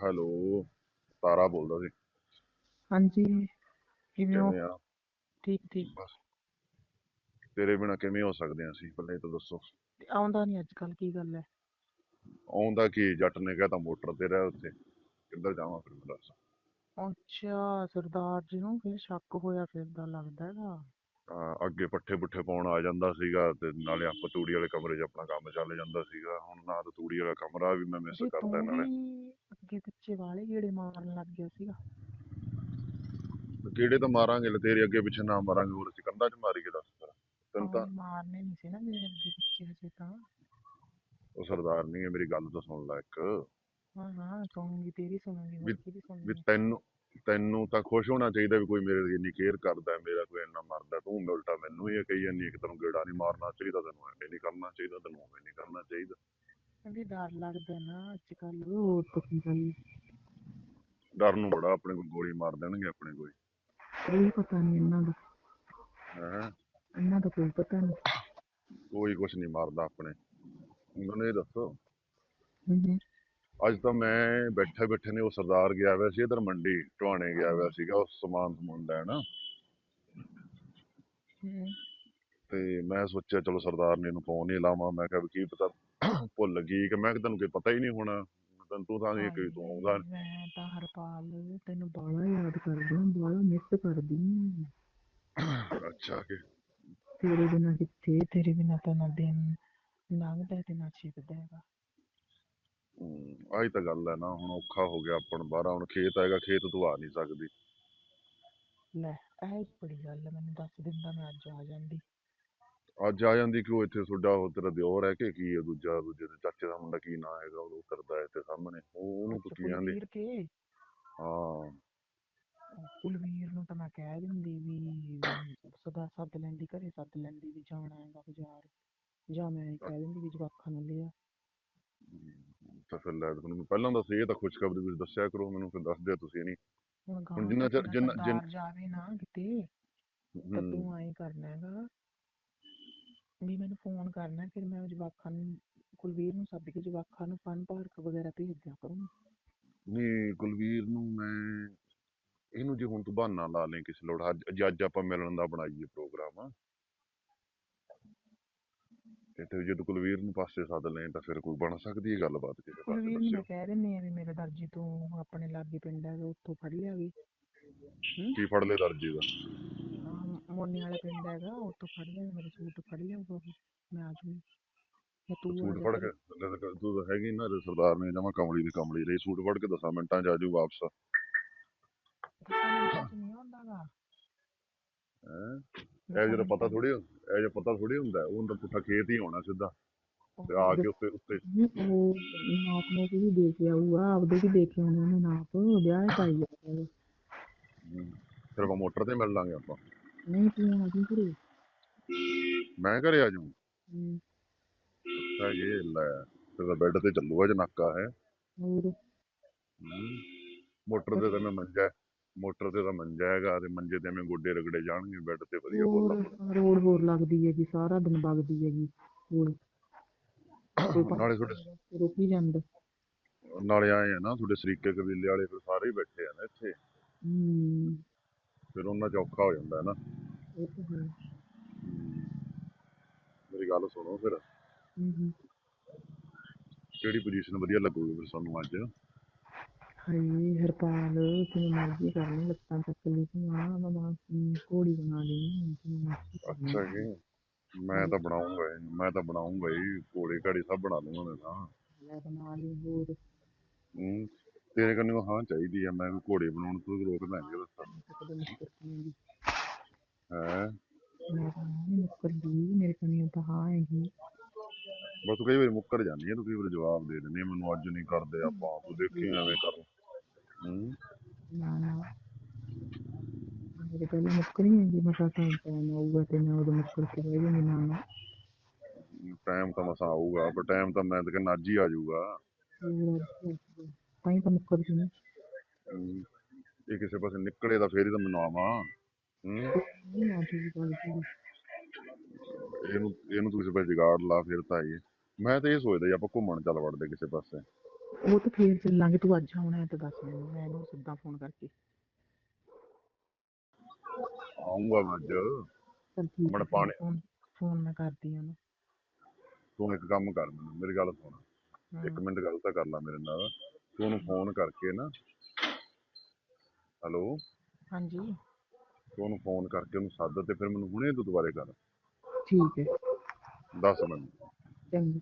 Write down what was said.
Hello ਤਾਰਾ ਬੋਲਦਾ ਸੀ। ਹਾਂਜੀ ਕਿਵੇਂ ਹੋ? ਕਿਵੇਂ ਆ? ਠੀਕ ਠੀਕ। ਬਸ। ਤੇਰੇ ਬਿਨਾ ਕਿਵੇਂ ਹੋ ਸਕਦੇ ਹਾਂ ਅਸੀਂ? ਪਹਿਲਾਂ ਇਹ ਤਾਂ ਦੱਸੋ। ਤੇ ਆਉਂਦਾ ਨਹੀਂ ਅੱਜ ਕੱਲ ਕੀ ਗੱਲ ਹੈ? ਆਉਂਦਾ ਕੀ? ਜੱਟ ਨੇ ਕਹਿਤਾ ਮੋਟਰ ਤੇ ਰਹਿ ਉੱਥੇ। ਕਿੱਧਰ ਜਾਵਾਂ ਫਿਰ ਮੈਂ ਦੱਸ। ਅੱਛਾ ਸਰਦਾਰ ਜੀ ਨੂੰ ਫਿਰ ਸ਼ੱਕ ਹੋਇਆ ਫਿਰਦਾ ਲੱਗਦਾ ਹੈਗਾ। ਅਹ ਅੱਗੇ ਪੱਠੇ ਪੁੱਠੇ ਪਾਉਣ ਆ ਜਾਂਦਾ ਸੀਗਾ ਤੇ ਨਾਲੇ ਆਪਾਂ ਤੂੜੀ ਵਾਲੇ ਕਮਰੇ 'ਚ ਆਪਣਾ ਕੰਮ ਚੱਲ ਜਾਂਦਾ ਸੀਗਾ। ਹੁਣ ਨਾ ਤਾਂ ਤੂੜੀ ਵਾਲਾ ਕਮਰਾ ਵੀ ਮੈਂ ਮਿਸ ਜੇ ਕਰਦਾ ਤੂੰ ਨਾਲੇ। ਵੀ ਅੱਗੇ ਪਿੱਛੇ ਵਾਲੇ ਗੇੜੇ ਮਾਰਨ ਲੱਗ ਗਿਆ ਸੀਗਾ। ਕਿਹੜੇ ਤਾਂ ਮਾਰਾਂਗੇ ਲੈ ਤੇਰੇ ਅੱਗੇ ਪਿੱਛੇ ਨਾ ਮਾਰਾਂਗੇ ਹੋਰ ਅਸੀਂ ਕੰਧਾਂ 'ਚ ਮਾਰੀਏ ਦੱਸ ਫਿਰ। ਤੈਨੂੰ ਤਾਂ ਮਾਰਨੇ ਨਹੀਂ ਸੀ ਨਾ ਮੇਰੇ ਅੱਗੇ ਪਿੱਛੇ ਹਜੇ ਤਾਂ। ਉਹ ਸਰਦਾਰ ਨਹੀਂ ਹੈ ਮੇਰੀ ਗੱਲ ਤਾਂ ਸੁਣ ਲੈ ਇੱਕ। ਹਾਂ ਹਾਂ ਸੁਣੂੰਗੀ ਤੇਰੀ ਸੁਣੂੰਗੀ ਹੋਰ ਵੀ- ਕਿਹਦੀ ਵੀ ਸੁਣੂੰਗੀ ਤੈਨੂੰ ਤੈਨੂੰ ਤਾਂ ਖੁਸ਼ ਹੋਣਾ ਚਾਹੀਦਾ ਵੀ ਕੋਈ ਮੇਰੇ ਦੀ ਇੰਨੀ ਕੇਅਰ ਕਰਦਾ ਹੈ, ਮੇਰਾ ਕੋਈ ਇੰਨਾ ਮਰਦਾ ਤੂੰ ਉਲਟਾ ਮੈਨੂੰ ਹੀ ਇਹ ਕਹੀ ਜਾਂਦੀ ਇੱਕ ਤੈਨੂੰ ਗੇੜਾ ਨਹੀਂ ਮਾਰਨਾ ਚਾਹੀਦਾ ਤੈਨੂੰ ਐਵੇਂ ਨਹੀਂ ਕਰਨਾ ਚਾਹੀਦਾ ਤੈਨੂੰ ਉਵੇਂ ਨਹੀਂ ਕਰਨਾ ਚਾਹੀਦਾ। ਕਹਿੰਦੀ ਡਰ ਲੱਗਦਾ ਨਾ ਅੱਜ ਕੱਲ ਹੋਰ ਤਾਂ ਕੀ ਗੱਲ ਡਰ ਨੂੰ ਬੜਾ ਆਪਣੇ ਕੋਲ ਗੋਲੀ ਮਾਰ ਦੇਣਗੇ ਆਪਣੇ ਕੋਈ। ਕੋਈ ਪਤਾ ਨਹੀਂ ਇਹਨਾਂ ਦਾ। ਹੈ? ਇਹਨਾਂ ਦਾ ਕੋਈ ਪਤਾ ਨਹੀਂ ਕੋਈ ਕੁਛ ਨਹੀਂ ਮਾਰਦਾ ਆਪਣੇ। ਮੈਨੂੰ ਇਹ ਦੱਸੋ। ਅੱਜ ਤਾਂ ਮੈਂ ਬੈਠੇ ਬੈਠੇ ਨੇ ਉਹ ਸਰਦਾਰ ਗਿਆ ਹੋਇਆ ਸੀ ਇਧਰ ਮੰਡੀ ਟਵਾਣੇ ਗਿਆ ਹੋਇਆ ਸੀਗਾ ਉਹ ਸਮਾਨ ਸਮੂਨ ਲੈਣ। ਤੇ ਮੈਂ ਸੋਚਿਆ ਚਲੋ ਸਰਦਾਰ ਨੇ ਇਹਨੂੰ ਫੋਨ ਹੀ ਲਾਵਾਂ ਮੈਂ ਕਿਹਾ ਵੀ ਕੀ ਪਤਾ ਭੁੱਲ ਗਈ ਕਿ ਮੈਂ ਕਿ ਤੈਨੂੰ ਕੋਈ ਪਤਾ ਹੀ ਨਹੀਂ ਹੋਣਾ। ਤੈਨੂੰ ਤੂੰ ਤਾਂ ਇਹ ਕਿ ਤੂੰ ਆਉਂਦਾ ਨੀ। ਮੈਂ ਤਾਂ ਹਰਪਾਲ ਤੈਨੂੰ ਬਾਹਲਾ ਯਾਦ ਕਰਦੀ ਹਾਂ ਬਾਹਲਾ ਮਿਸ ਕਰਦੀ ਹਾਂ ਅੱਛਾ ਕਿ ਤੇਰੇ ਬਿਨਾਂ ਕਿੱਥੇ ਤੇਰੇ ਬਿਨਾਂ ਤਾਂ ਨਾ ਦਿਨ ਲੰਘਦਾ ਤੇ ਨਾ ਛਿਪਦਾ ਹੈਗਾ। ਆਹੀ ਤਾਂ ਗੱਲ ਹੈ ਨਾ ਹੁਣ ਔਖਾ ਹੋ ਗਿਆ ਆਪਾਂ ਨੂੰ ਬਾਹਰ ਹੁਣ ਖੇਤ ਆਏਗਾ ਖੇਤ ਤੂੰ ਆ ਨਹੀਂ ਸਕਦੀ। ਲੈ ਇਹ ਬੜੀ ਗੱਲ ਹੈ ਮੈਨੂੰ ਦੱਸ ਦਿੰਦਾ ਮੈਂ ਅੱਜ ਆ ਜਾਂਦੀ। ਅੱਜ ਆ ਜਾਂਦੀ ਕਿਉਂ ਇੱਥੇ ਤੁਹਾਡਾ ਉਹ ਤੇਰਾ ਦਿਓਰ ਹੈ ਕਿ ਕੀ ਹੈ ਦੂਜਾ ਦੂਜੇ ਦੇ ਚਾਚੇ ਦਾ ਮੁੰਡਾ ਕੀ ਨਾਂ ਹੈਗਾ ਉਹ ਕਰਦਾ ਹੈ ਇੱਥੇ ਸਾਹਮਣੇ ਉਹ ਉਹਨੂੰ ਤੂੰ ਅੱਛਾ, ਕੀ ਕੇ? ਹਾਂ। ਕੁਲਵੀਰ ਨੂੰ ਤਾਂ ਮੈਂ ਕਹਿ ਦਿੰਦੀ ਵੀ ਸਦਾ ਸੱਦ ਲੈਂਦੀ ਘਰੇ ਸੱਦ ਲੈਂਦੀ ਵੀ ਜਾਣਾ ਹੈਗਾ ਬਾਜ਼ਾਰ। ਜਾਂ ਮੈਂ ਕਹਿ ਦਿੰਦੀ ਵੀ ਜਵਾਕਾਂ ਨੂੰ ਲਿਆ। ਤਾਂ ਫਿਰ ਲੈ ਤੁਹਾਨੂੰ ਪਹਿਲਾਂ ਦੱਸ ਇਹ ਤਾਂ ਖੁਸ਼ਖਬਰੀ ਵੀ ਦੱਸਿਆ ਕਰੋ ਮੈਨੂੰ ਫਿਰ ਦੱਸ ਦਿਓ ਤੁਸੀਂ ਨਹੀਂ। ਹੁਣ ਹੁਣ ਜਿੰਨਾ ਚਿਰ- ਜਿੰਨਾ- ਜਿੰਨ- ਜਾਵੇ ਨਾ ਕਿਤੇ ਤਾਂ ਤੂੰ ਐਂ ਕਰਨਾ ਹੈਗਾ ਵੀ ਮੈਨੂੰ ਫੋਨ ਕਰਨਾ ਫਿਰ ਮੈਂ ਜਵਾਕਾਂ ਨੂੰ ਕੁਲਵੀਰ ਨੂੰ ਸੱਦ ਕੇ ਜਵਾਕਾਂ ਨੂੰ ਫਨ ਪਾਰਕ ਵਗੈਰਾ ਭੇਜ ਦਿਆ ਕਰੂੰ ਨਹੀਂ ਕੁਲਵੀਰ ਨੂੰ ਮੈਂ ਇਹਨੂੰ ਜੇ ਹੁਣ ਤੂੰ ਬਹਾਨਾ ਲਾ ਲੈ ਕਿਸੇ ਲੋੜ ਅੱਜ ਜੇ ਅੱਜ ਆਪਾਂ ਮਿਲਣ ਦਾ ਬਣਾਈਏ ਪ੍ਰੋਗਰਾਮ ਤੇ ਤੇ ਜੇ ਤੂੰ ਕੁਲਵੀਰ ਨੂੰ ਪਾਸੇ ਸੱਦ ਲੈ ਤਾਂ ਫਿਰ ਕੋਈ ਬਣ ਸਕਦੀ ਹੈ ਗੱਲਬਾਤ ਕਿਸੇ ਪਾਸੇ ਕੁਲਵੀਰ ਨੂੰ ਦੱਸਿਓ। ਕਹਿ ਦਿੰਨੀ ਆ ਵੀ ਮੇਰੇ ਦਰਜੀ ਤੋਂ ਆਪਣੇ ਲਾਗੇ ਪਿੰਡ ਹੈਗਾ ਉੱਥੋਂ ਫੜ ਲਿਆ ਵੀ ਕੀ ਫੜ ਲੈ ਦਰਜੀ ਦਾ? ਮੋਨੀ ਵਾਲਾ ਪਿੰਡ ਹੈਗਾ ਉੱਥੋਂ ਫੜ ਲਿਆ ਮੇਰੇ ਸੂਟ ਫੜ ਉਹ ਮੈਂ ਆ ਜਾਂ ਤੂੰ ਆ ਸੂਟ ਜਾ ਫੜ। ਕੇ ਲੈ ਲੈ ਤੂੰ ਤਾਂ ਹੈਗੀ ਨਾ ਇਹਦੇ ਸਰਦਾਰ ਨੇ ਜਮਾ ਕਮਲੀ ਦੀ ਕਮਲੀ ਰਹੀ ਸੂਟ ਫੜ ਕੇ ਦਸਾਂ ਮਿੰਟਾਂ ਚ ਆਜੂ ਵਾਪਸ। ਦਸਾਂ 'ਚ ਨਹੀਂ ਹੈ? ਇਹ ਜਿਹੜਾ ਪਤਾ 'ਚ ਥੋੜੀ ਇਹ ਜਿਹੜਾ ਪਤਾ ਥੋੜੀ ਹੁੰਦਾ ਉਹ ਤਾਂ ਪੁੱਠਾ ਖੇਤ ਹੀ ਆਉਣਾ ਸਿੱਧਾ। ਤੇ ਆ ਕੇ ਉੱਤੇ ਉੱਤੇ। ਉਹ ਨਾਪ ਨੂੰ ਵੀ ਦੇ ਕੇ ਆਊਗਾ ਆਪਦੇ ਵੀ ਦੇ ਕੇ ਆਉਣੇ ਉਹਨੇ ਨਾਪ ਵਿਆਹ ਪਾਈ ਜਾਊਗਾ। ਹਮ, ਫਿਰ ਆਪਾਂ ਮੋਟਰ ਤੇ ਮਿਲ ਲਾਂਗੇ ਆਪਾਂ। ਨਹੀਂ ਤੂੰ ਆ ਜੀ ਘਰੇ। ਮੈਂ ਘਰੇ ਆ ਜਾਊਂ। ਹਮ, ਅੱਛਾ ਇਹ ਲੈ ਫਿਰ ਤਾਂ ਬੈੱਡ ਤੇ ਚੱਲੂਗਾ ਜਨਾਕਾ ਹੈ। ਹੋਰ? ਮੋਟਰ ਤੇ ਤਾਂ ਮੈਂ ਮੰਜਾ ਹੈ। ਮੋਟਰ ਤੇ ਤਾਂ ਮੰਜਾ ਹੈਗਾ ਤੇ ਮੰਜੇ ਤੇ ਐਵੇਂ ਗੋਡੇ ਰਗੜੇ ਜਾਣਗੇ ਬੈੱਡ ਤੇ ਵਧੀਆ ਹੋਰ ਬੋਲਦਾ ਰੋਡ ਹੋਰ ਲੱਗਦੀ ਹੈਗੀ ਸਾਰਾ ਦਿਨ ਵਗਦੀ ਹੈਗੀ ਹੋਰ। ਕੋਈ ਪਾ- ਨਾਲੇ ਤੁਹਾਡੇ ਰੁਕੀ ਜਾਂਦਾ। ਨਾਲੇ ਆਏ ਆ ਨਾ ਤੁਹਾਡੇ ਸਰੀਕੇ ਕਬੀਲੇ ਵਾਲੇ ਫਿਰ ਸਾਰੇ ਹੀ ਬੈਠੇ ਆ ਨਾ ਇੱਥੇ। ਹਮ ਫਿਰ ਉਹਨਾਂ ਚ ਔਖਾ ਹੋ ਜਾਂਦਾ ਹੈ ਨਾ। ਇਹ ਤਾਂ ਹੈ। ਮੇਰੀ ਗੱਲ ਸੁਣੋ ਫਿਰ। ਹਮ ਹਮ। ਕਿਹੜੀ ਪੋਜੀਸ਼ਨ ਵਧੀਆ ਲੱਗੂਗੀ ਫਿਰ ਸਾਨੂੰ ਅੱਜ? ਹਾਏ ਹਰਪਾਲ ਕਿਵੇਂ ਮਰਜ਼ੀ ਕਰ ਲਈ ਲੱਤਾਂ ਚੱਕ ਲਈ ਤੂੰ ਆ ਮਮਾ ਘੋੜੀ ਬਣਾ ਲਈ। ਮਰਜ਼ੀ ਕਰ। ਅੱਛਾ ਜੀ ਮੈਂ ਤਾਂ ਬਣਾਉਂਗਾ ਹੀ ਮੈਂ ਤਾਂ ਬਣਾਉਂਗਾ ਹੀ ਕੋਲੇ ਘੜੀ ਸਭ ਬਣਾ ਦੂੰਗਾ ਮੈਂ ਤਾਂ। ਲੈ ਬਣਾ ਲਈ ਹੋਰ। ਹੂੰ ਤੇਰੇ ਕੰਨੋਂ ਹਾਂ ਚਾਹੀਦੀ ਆ ਮੈਂ ਵੀ ਘੋੜੇ ਬਣਾਉਣ ਤੋਂ ਰੋਕਦਾ ਨਹੀਂ ਮੁੱਕਰ ਹੈ? ਮੈਂ ਤਾਂ ਨਹੀਂ ਮੁੱਕਰਦੀ ਮੇਰੇ ਕੰਨੀ ਤਾਂ ਹਾਂ ਹੈਗੀ। ਬਸ ਤੂੰ ਕਈ ਵਾਰੀ ਮੁੱਕਰ ਜਾਂਦੀ ਹੈ ਤੂੰ ਕਈ ਵਾਰੀ ਜਵਾਬ ਦੇ ਦਿੰਦੀ ਹੈ ਮੈਨੂੰ ਅੱਜ ਨਹੀਂ ਕਰਦੇ ਆਪਾਂ ਤੂੰ ਦੇਖੀ ਐਵੇਂ ਕਰ। ਹੂੰ? ਨਾ ਨਾ। ਮੇਰੇ ਪਹਿਲਾਂ ਮੁੱਕਰੀ ਹੈਗੀ ਮਸਾ ਤਾਂ ਟਾਈਮ ਆਊਗਾ ਤੇ ਮੈਂ ਉਦੋਂ ਮੁੱਕਰ ਕੇ ਬਹਿ ਜਾਂਦੀ ਨਾ ਨਾ ਟਾਈਮ ਤਾਂ ਮਸਾ ਆਊਗਾ ਪਰ ਟਾਈਮ ਤਾਂ ਮੈਂ ਤਾਂ ਕਹਿੰਦਾ ਅੱਜ ਹੀ ਆ ਜਾਊਗਾ। ਤਾਂ ਹੀ ਤਾਂ ਨਹੀਂ ਹੂੰ, ਇਹ ਕਿਸੇ ਪਾਸੇ ਨਿਕਲੇ ਤਾਂ ਫੇਰ ਹੀ ਤਾਂ ਮੈਨੂੰ ਆਵਾਂ। ਹੂੰ। ਇਹਨੂੰ ਇਹਨੂੰ ਤੂੰ ਕਿਸੇ ਪਾਸੇ ਜਗਾੜ ਲਾ ਫਿਰ ਤਾਂ ਇਹ। ਮੈਂ ਤਾਂ ਇਹ ਸੋਚਦਾ ਜੀ ਆਪਾਂ ਘੁੰਮਣ ਚੱਲ ਵੜਦੇ ਕਿਸੇ ਪਾਸੇ। ਉਹ ਤਾਂ ਫੇਰ ਚੱਲਾਂਗੇ ਤੂੰ ਅੱਜ ਆਉਣਾ ਹੈ ਤਾਂ ਦੱਸ ਮੈਨੂੰ ਮੈਂ ਇਹਨੂੰ ਸਿੱਧਾ ਫੋਨ ਕਰਕੇ। ਆਉਂਗਾ ਮੈਂ ਅੱਜ। ਹੈ ਪਾਣੀ- ਫੋਨ ਮੈਂ ਕਰਦੀ ਹਾਂ ਉਹਨੂੰ। ਤੂੰ ਇੱਕ ਕੰਮ ਕਰ ਮੈਨੂੰ ਮੇਰੀ ਗੱਲ ਸੁਣ। ਇੱਕ ਮਿੰਟ ਗੱਲ ਤਾਂ ਕਰ ਲੈ ਮੇਰੇ ਨਾਲ। ਤੂੰ ਉਹਨੂੰ ਫੋਨ ਕਰਕੇ ਨਾ ਹੈਲੋ। ਹਾਂਜੀ। ਤੂੰ ਉਹਨੂੰ ਫੋਨ ਕਰਕੇ ਉਹਨੂੰ ਸੱਦ ਤੇ ਫਿਰ ਮੈਨੂੰ ਹੁਣੇ ਤੂੰ ਦੁਬਾਰੇ ਕਰ। ਠੀਕ ਹੈ। ਦੱਸ ਮੈਨੂੰ। ਚੰਗਾ।